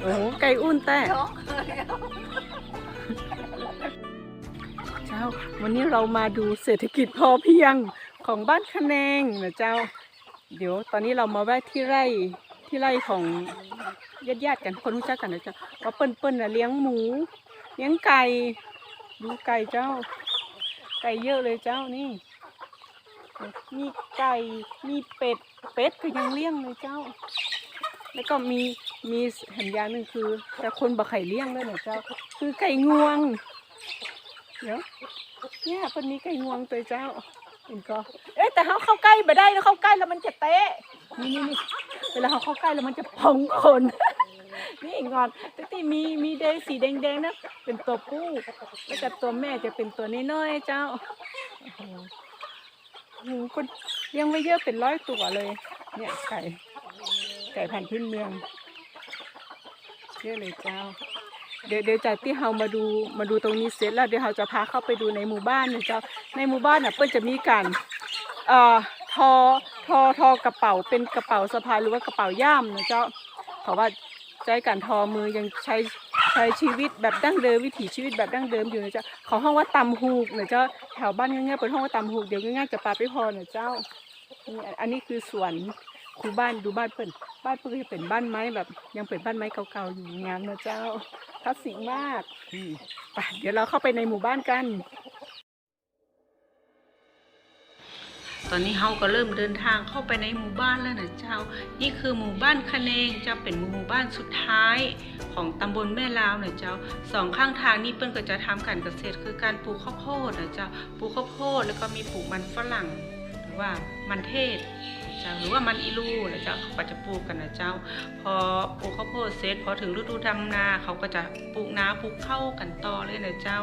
โอ้โหไก่อุ่นแต่ท้องเจ้า วันนี้เรามาดูเศรษฐกิจพอเพียงของบ้านคะแนงนะเจ้า เดี๋ยวตอนนี้เรามาแวะที่ไร่ที่ไร่ของญาติญาติๆกันคนรู้จักกันนะเจ้าว่าเปิ้นเปิ้นน่ะเลี้ยงหมู เลี้ยงไก่ดูไก่เจ้า ไก่เยอะเลยเจ้านี่ มีไก่มีเป็ด เป็ดก็ยังเลี้ยงเลยเจ้า แล้วก็มีมีเห็นอย่างหนึ่งคือแต่คนบ่ไข่เลี้ยงเลยนะเจ้า คือไก่งวง เดี๋ยวเนี่ยเพิ่นมีไก่งวงตัวเจ้าเห็นก็เอ๊ะแต่เขาเข้าใกล้บ่ได้นะเข้าใกล้แล้วมันจะเตะนี่นี่นี่เวลาเขาเข้าใกล้แล้วมันจะพองคน นี่งอนแต่ที่มีมีแดงสีแดงๆนะเป็นตัวผู้แล้วก็ตัวแม่จะเป็นตัวน้อยๆเจ้าโอ้โหโอ้โหคนเลี้ยงไว้เยอะเป็นร้อยตัวเลย เนี่ยไก่ ไก่พันธุ์พื้นเมืองเยอะเลยเจ้า เดี๋ยวเดี๋ยวจากที่เรามาดูมาดูตรงนี้เสร็จแล้วเดี๋ยวเราจะพาเข้าไปดูในหมู่บ้านนะเจ้าในหมู่บ้านน่ะเปิ้ลจะมีการเอ่อทอทอทอกระเป๋าเป็นกระเป๋าสะพายหรือว่ากระเป๋าย่ามนะเจ้าเพราะว่าใช้การทอมือยังใช้ใช้ชีวิตแบบดั้งเดิมวิถีชีวิตแบบดั้งเดิมอยู่นะเจ้าเขาห้องว่าตำหูกนะเจ้าแถวบ้านง่ายๆเป็นห้องว่าตำหูกเดี๋ยวง่ายๆจะปลาไปพอนะเจ้าอันนี้คือสวน คูบ้านดูบ้านเปิ้ลบ้านเปิ้ลก็จะเป็นบ้านไม้แบบ ยังเป็นบ้านไม้เก่าๆอยู่งามนะเจ้าคลาสสิกมากไปเดี๋ยวเราเข้าไปในหมู่บ้านกัน ตอนนี้เฮาก็เริ่มเดินทางเข้าไปในหมู่บ้านแล้วนะเจ้า นี่คือหมู่บ้านคะเนงจะเป็นหมู่บ้านสุดท้ายของตำบลแม่ลาวนะเจ้าสองข้างทางนี่เปิ้นก็จะทำการเกษตรคือการปลูกข้าวโพดนะเจ้าปลูกข้าวโพดแล้วก็มีปลูกมันฝรั่ง ว่ามันเทศนะเจ้าหรือว่ามันอีลูนะเจ้าเขาก็จะปลูกกันนะเจ้า พอปลูกข้าวโพดเสร็จพอถึงฤดูดำนาเขาก็จะปลูกนาปลูกข้าวกันต่อเลยนะเจ้า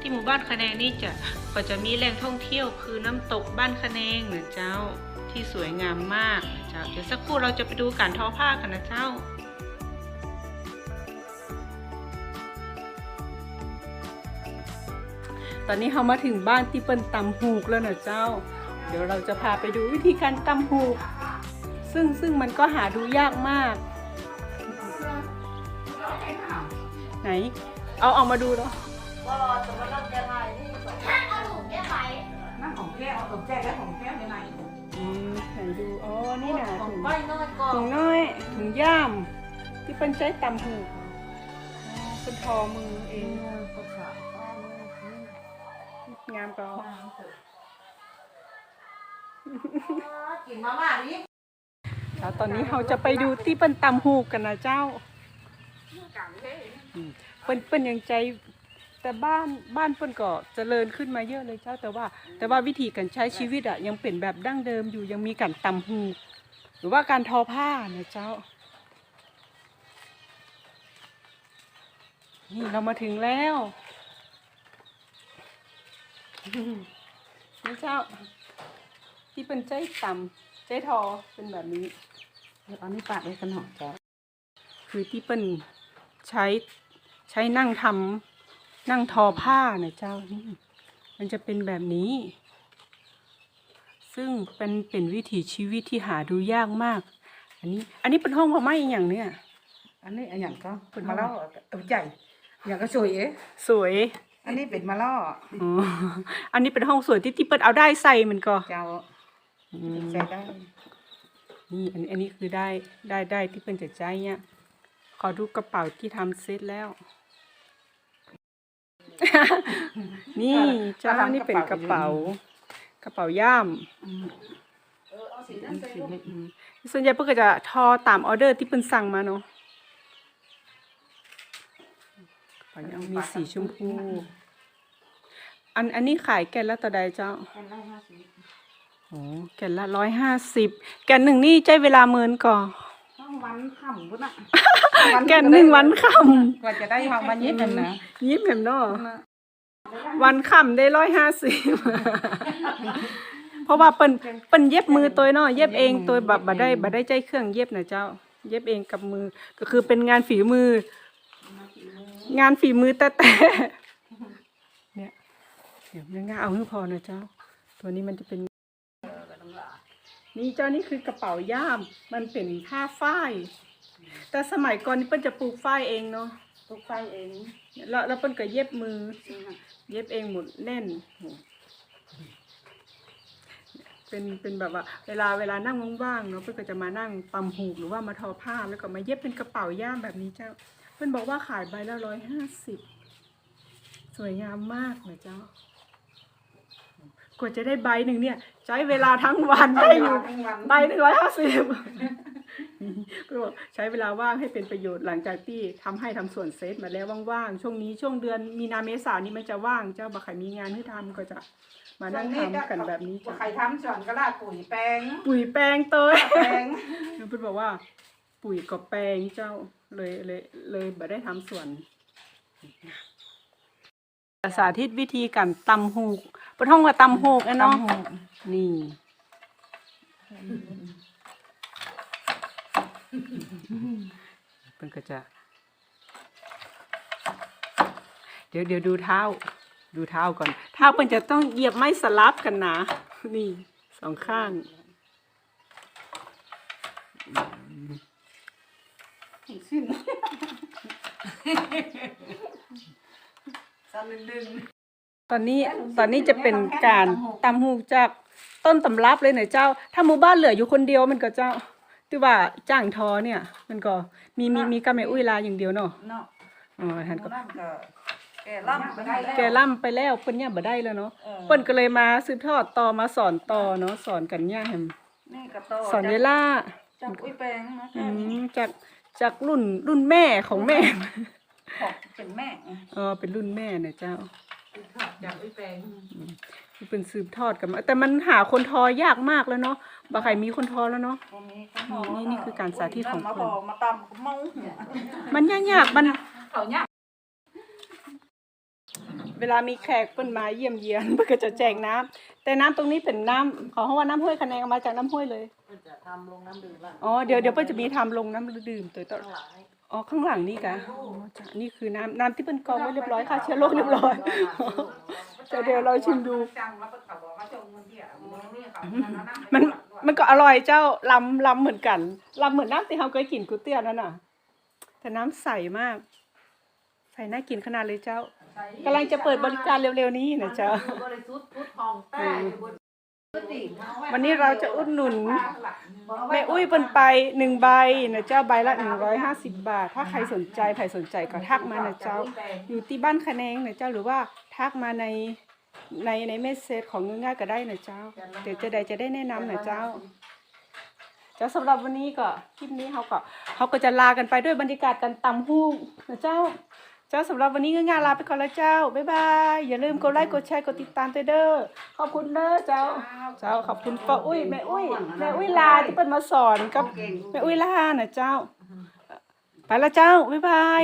ที่หมู่บ้านคะแนงนี่จะก็จะมีแหล่งท่องเที่ยวคือน้ำตกบ้านคะแนงนะเจ้าที่สวยงามมากนะเจ้าเดี๋ยวสักครู่เราจะไปดูการทอผ้ากันนะเจ้าตอนนี้เรามาถึงบ้านที่เปิ้นตำหูกแล้วนะเจ้า เดี๋ยวเราจะพาไปดูวิธีการตำหูก ซึ่งซึ่งมันก็หาดูยากมาก ไหน เอาเอามาดูแล้วก็จะมาเริ่มยังไงนี่สองนั่งของแก้วเอาของแก้วและของแก้วในในอืมไหนดูอ๋อนี่นะของถุงใบน้อยก่อนถุงน้อยถุงย่าม ที่เป็นใช้ตำหูกอ๋อเป็นทอมือเองก็ขายงามก็ กินมาม่าดิแล้วตอนนี้เราจะไปดูที่เป็นตำหูกกันนะเจ้าอืมเปิ้นเปิ้นยังใจแต่บ้านบ้านเปิ้นก็เจริญขึ้นมาเยอะเลยเจ้าแต่ว่า แต่ว่าวิธีการใช้ชีวิตอะยังเป็นแบบดั้งเดิมอยู่ยังมีการตำหูกหรือว่าการทอผ้านะเจ้า นี่เรามาถึงแล้วนี่เจ้า ที่เป็นใจต่ำใจทอเป็นแบบนี้เดี๋ยวเอานี่ปาดไว้กันหน่อยจ้ะคือที่เป็นใช้ใช้นั่งทำนั่งทอผ้านะเจ้านี่มันจะเป็นแบบนี้ ซึ่งเป็นเป็นวิถีชีวิตที่หาดูยากมาก อันนี้ อันนี้เป็นห้องพม่าอีกอย่างเนี่ยอันนี้อันอย่างก็เป็นมาล่อเอาใจอย่างก็สวยเอ๊ะสวย อันนี้เป็นมาล่ออ๋ออันนี้เป็นห้องสวยที่ที่เปิดเอาได้ใส่มันก็เจ้าอืม ใส่ได้นี่อันอันนี้คือได้ได้ได้ที่เป็นจะใจเนี่ยขอดูกระเป๋าที่ทำเสร็จแล้ว นี่เจ้านี่เป็นกระเป๋า กระเป๋าย่ามอืมเออเอาสีนั้นไปลูกอืมส่วนใหญ่เพื่อก็จะทอตามออเดอร์ที่เพิ่นสั่งมาเนาะกระเป๋าย่ามมีสีชมพู อันอันนี้ขายแกนละต่อใดเจ้าแค่ไล่ห้าสิบ โอ้แกนละร้อยห้าสิบแกนหนึ่งนี่ใช้เวลาเมินก่อนต้องวันค่ำพุ่นอะแกนหนึ่งวันค่กว่าจะได้ทองวันนี้กันนะำยิ้มเห็นเนาะวันค่ำได้ร้อยห้าสิบเพราะว่าเปิ้นเปิ้นเย็บมือตัวเนาะเย็บเองตัวแบบบ่ได้บ่ได้ใจเครื่องเย็บนะเจ้า เย็บเองกับมือก็คือเป็นงานฝีมือ งานฝีมือแต่แต่เนี่ยเดี๋ยวง่ายๆเอาให้พอนะเจ้า ตัวนี้มันจะเป็น นี่เจ้านี่คือกระเป๋าย่าม มันเป็นผ้าฝ้าย แต่สมัยก่อนนี่เปิ้นจะปลูกฝ้ายเองเนาะทุกไฟเอง แล้วแล้วเปิ้นก็เย็บมือ เย็บเองหมดแน่นโหเป็นเป็นแบบว่า เวลาเวลานั่งว่างๆเนาะเพื่อนก็จะมานั่งตำหูกหรือว่ามาทอผ้าแล้วก็มาเย็บเป็นกระเป๋าย่ามแบบนี้เจ้าเพื่อนบอกว่าขายใบละร้อยห้าสิบสวยงามมากเลยเจ้า กว่าจะได้ใบหนึ่งเนี่ย ใช้เวลาทั้งวันได้อยู่ทั้งวันใบหนึ่งร้อยห้าสิบก็บอกใช้เวลาว่างให้เป็นประโยชน์หลังจากที่ทำให้ทำส่วนเซตมาแล้วว่างๆช่วงนี้ช่วงเดือนมีนาเมษานี่มันจะว่างเจ้าบักไข่มีงานให้ทำก็จะมานั่งทำกันแบบนี้จะจ้ะใครทำสวนก็ลาดปุ๋ยแปลงปุ๋ยแปลงเตยแปลงเพื่อนบอกว่า ปุ๋ยกับแปลงเจ้าเลยเลยเลยบ่ได้ทำสวน สาธิตวิธีการตำหูกปะท่องว่าตำหูกนะเนาะนี่ มันก็จะ เดี๋ยวเดี๋ยวดูเท้า ดูเท้าก่อน เท้ามันจะต้องเหยียบไม้สลับกันนะ นี่สองข้างสิ้น สั้นดึงตอนนี้ตอนนี้จะเป็นการตำหูกจากต้นตำรับเลยเนี่ยเจ้า ถ้าหมู่บ้านเหลืออยู่คนเดียวมันก็เจ้าที่ว่าจ้างทอเนี่ย มันก็มีมีมีกำแม่อุ้ยลาอย่างเดียวเนาะเนาะอ๋อท่านก็นั่นก็แกล่ำไปได้แล้วแกล่ำไปแล้วเปิ้นเนี่ยบ่ได้แล้วเนาะเออเปิ้นก็เลยมาสืบทอดต่อมาสอนต่อเนาะสอนกันเนี่ยแฮมนี่ก็โตสอนเวลาจากอุ้ยแปลงนะอืมจากจากรุ่นรุ่นแม่ของแม่ ของเป็นแม่เออเป็นรุ่นแม่เนี่ยเจ้าจากอุ้ยแปลงที่เป็นสืบทอดกันมาแต่มันหาคนทอยากมากแล้วเนาะบ่ใครมีคนทอแล้วเนาะตรงนี้นี่นี่คือการสาธิตของมาเพิ่พนอมาตำกับเมามันยากๆมันเขาเนี่ยเวลามีแขกเปิ้นมาเยี่ยมเยียนเพิ่นก็จะแจกน้ำแต่น้ำตรงนี้เป็นน้ำเขาว่าน้ำห้วยคะแนนเอามาจากน้ำห้วยเลยมันจะทำลงน้ำดื่มละอ๋อเดี๋ยวเดี๋ยวเปิ้นจะมีทำลงน้ำดื่มตัวต่อข้างหลังนี่ อ๋อข้างหลังนี่กะอ๋อจ้ะนี่คือน้ำน้ำที่เปิ้นกรองไว้เรียบร้อยค่ะเชื้อโรคเรียบร้อยแต่เดี๋ยวเราชิมดูจังแล้วก็เขาบอกว่าจงมันเดียวมึงนี่เขามันมันก็อร่อยเจ้าลำลำเหมือนกันลำเหมือนน้ำที่เราเคยกินก๋วยเตี๋ยวนั่นน่ะ แต่น้ำใสมาก ใสน่ากินขนาดเลยเจ้ากำลังจะเปิดบริการเร็วๆนี้นะเจ้า วันนี้เราจะอุดหนุนแม่อุ้ยเปินไปหนึ่งใบนะเจ้าใบละหนึ่งร้อยห้าสิบบาท ถ้าใครสนใจใครสนใจก็ทักมานะเจ้า อยู่ที่บ้านคะแนงนะเจ้าหรือว่าทักมาในในในเมสเซจของง่ายๆก็ได้นะเจ้า เดี๋ยวจะได้จะได้แนะนำนะเจ้า เจ้าสำหรับวันนี้ก็คลิปนี้เขาก็เขาก็จะลากันไปด้วยบรรยากาศการตำฮูกนะเจ้า เจ้าสำหรับวันนี้ก็งานลาไปก่อนแล้วเจ้า บ๊ายบาย อย่าลืมกดไลค์ กดแชร์ กดติดตามเด้อ ขอบคุณเด้อเจ้า เจ้าขอบคุณป้าอุ้ยแม่อุ้ยแม่อุ้ยลาที่เป็นมาสอนกับแม่อุ้ยลาน่ะเจ้า ไปละเจ้า บ๊ายบาย